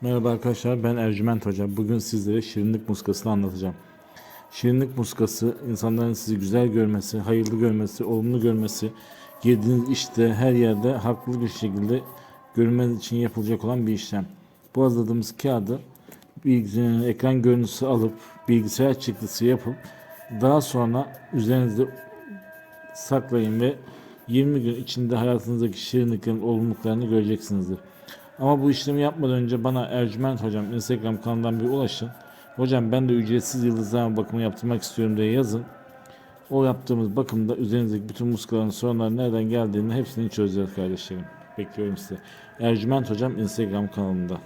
Merhaba arkadaşlar ben Ercüment Hocam. Bugün sizlere şirinlik muskasını anlatacağım. Şirinlik muskası insanların sizi güzel görmesi, hayırlı görmesi, olumlu görmesi, girdiğiniz işte her yerde haklı bir şekilde görünmeniz için yapılacak olan bir işlem. Bu hazırladığımız kağıdı ekran görüntüsü alıp bilgisayar çıktısı yapıp daha sonra üzerinizde saklayın ve 20 gün içinde hayatınızdaki şirinliklerin olumluluklarını göreceksinizdir. Ama bu işlemi yapmadan önce bana Ercüment Hocam Instagram kanalından bir ulaşın. Hocam ben de ücretsiz yıldızlama bakımı yaptırmak istiyorum diye yazın. O yaptığımız bakımda üzerinizdeki bütün muskaların sorunları nereden geldiğini hepsini çözeceğiz kardeşlerim. Bekliyorum sizi. Ercüment Hocam Instagram kanalında.